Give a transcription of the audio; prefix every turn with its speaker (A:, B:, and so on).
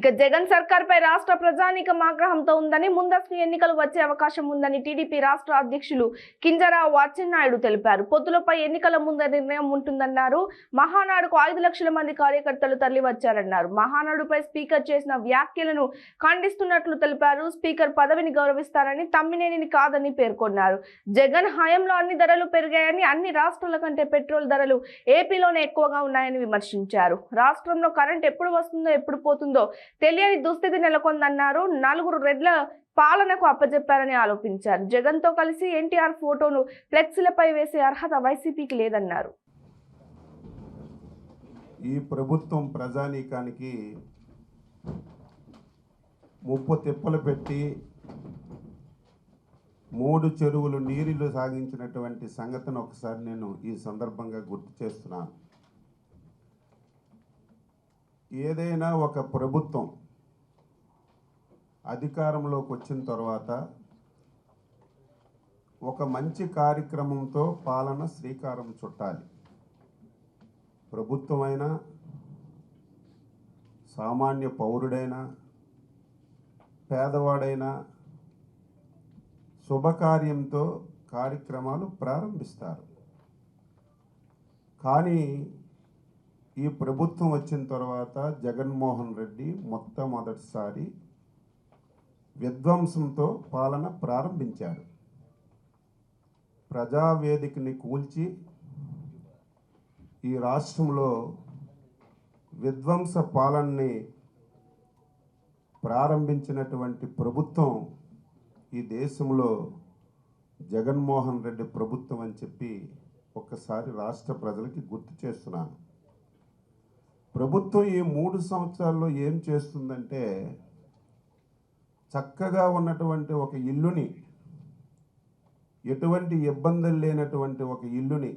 A: ఇక జగన్ సర్కార్ పై రాష్ట్ర ప్రజానీకం ఆగ్రహంతో ఉందని ముందస్తు ఎన్నికలు వచ్చే అవకాశం ఉందని టీడీపీ రాష్ట్ర అధ్యక్షులు కింజరావు అచ్చెన్నాయుడు తెలిపారు. పొత్తులపై ఎన్నికల ముందు నిర్ణయం ఉంటుందన్నారు. మహానాడుకు ఐదు లక్షల మంది కార్యకర్తలు తరలి వచ్చారన్నారు మహానాడుపై స్పీకర్ చేసిన వ్యాఖ్యలను ఖండిస్తున్నట్లు తెలిపారు. స్పీకర్ పదవిని గౌరవిస్తారని తమ్మినేనిని కాదని పేర్కొన్నారు. జగన్ హయాంలో అన్ని ధరలు పెరిగాయని అన్ని రాష్ట్రాల కంటే పెట్రోల్ ధరలు ఏపీలోనే ఎక్కువగా ఉన్నాయని విమర్శించారు. రాష్ట్రంలో కరెంట్ ఎప్పుడు వస్తుందో ఎప్పుడు పోతుందో తెలియని దుస్థితి నెలకొందన్నారు. నలుగురు రెడ్ల పాలనకు అప్పజెప్పారని ఆరోపించారు. జగన్తో కలిసి ఎన్టీఆర్ ఫోటోను ఫ్లెక్సీలపై వేసే అర్హత వైసీపీకి లేదన్నారు.
B: ఈ ప్రభుత్వం ప్రజానీకానికి ముప్పు తిప్పలు పెట్టి మూడు చెరువులు నీరులు సాగించినటువంటి సంగతిని ఒకసారి నేను ఈ సందర్భంగా గుర్తు చేస్తున్నాను. ఏదైనా ఒక ప్రభుత్వం అధికారంలోకి వచ్చిన తర్వాత ఒక మంచి కార్యక్రమంతో పాలన శ్రీకారం చుట్టాలి. ప్రభుత్వమైనా సామాన్య పౌరుడైనా పేదవాడైనా శుభకార్యంతో కార్యక్రమాలు ప్రారంభిస్తారు. కానీ ఈ ప్రభుత్వం వచ్చిన తర్వాత జగన్మోహన్ రెడ్డి మొట్టమొదటిసారి విధ్వంసంతో పాలన ప్రారంభించాడు ప్రజావేదికని కూల్చి ఈ రాష్ట్రంలో విధ్వంస పాలనని ప్రారంభించినటువంటి ప్రభుత్వం ఈ దేశంలో జగన్మోహన్ రెడ్డి ప్రభుత్వం అని చెప్పి ఒక్కసారి రాష్ట్ర ప్రజలకి గుర్తు చేస్తున్నాను. ప్రభుత్వం ఈ మూడు సంవత్సరాల్లో ఏం చేస్తుందంటే చక్కగా ఉన్నటువంటి ఒక ఇల్లుని ఎటువంటి ఇబ్బందులు లేనటువంటి ఒక ఇల్లుని